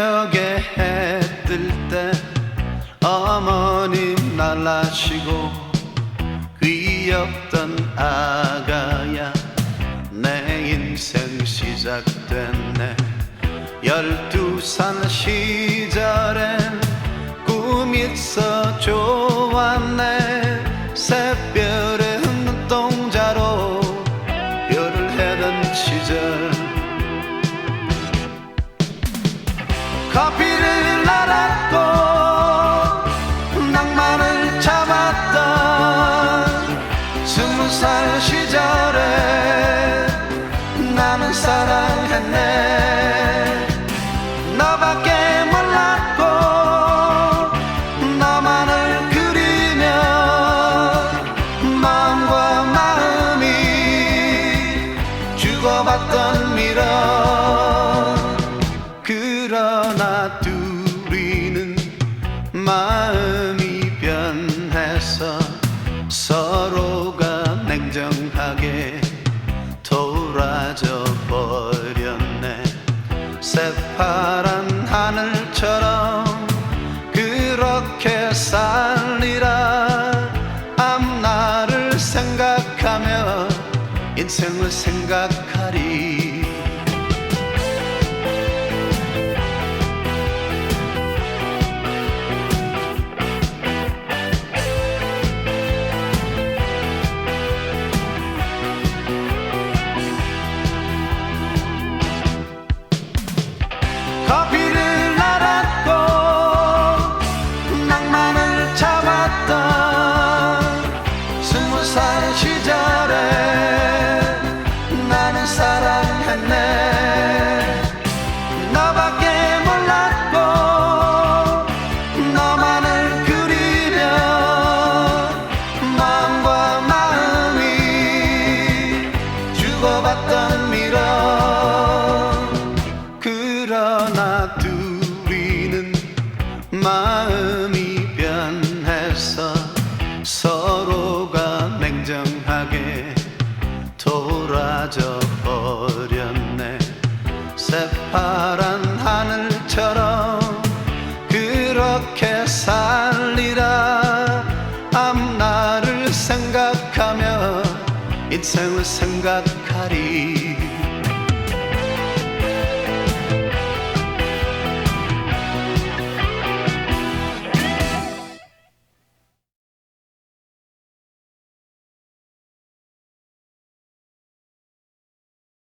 새벽에 해 뜰 때 어머님 날라시고 귀엽던 아가야 내 인생 시작됐네. 열두 살 시절엔 꿈 있어 좋았네. 새별의 눈동자로 별을 해던 시절. 커피를 날았고 낭만을 잡았던 스무 살 시절에 나는 사랑했네. 너밖에 몰랐고 너만을 그리며 마음과 마음이 주고받던 미련 마음이 변해서 서로가 냉정하게 돌아져 버렸네. 새파란 하늘처럼 그렇게 살리라. 앞날을 생각하며 인생을 생각하리 돌아져 버렸네. 새파란 하늘처럼 그렇게 살리라. 앞날을 생각하며 인생을 생각하리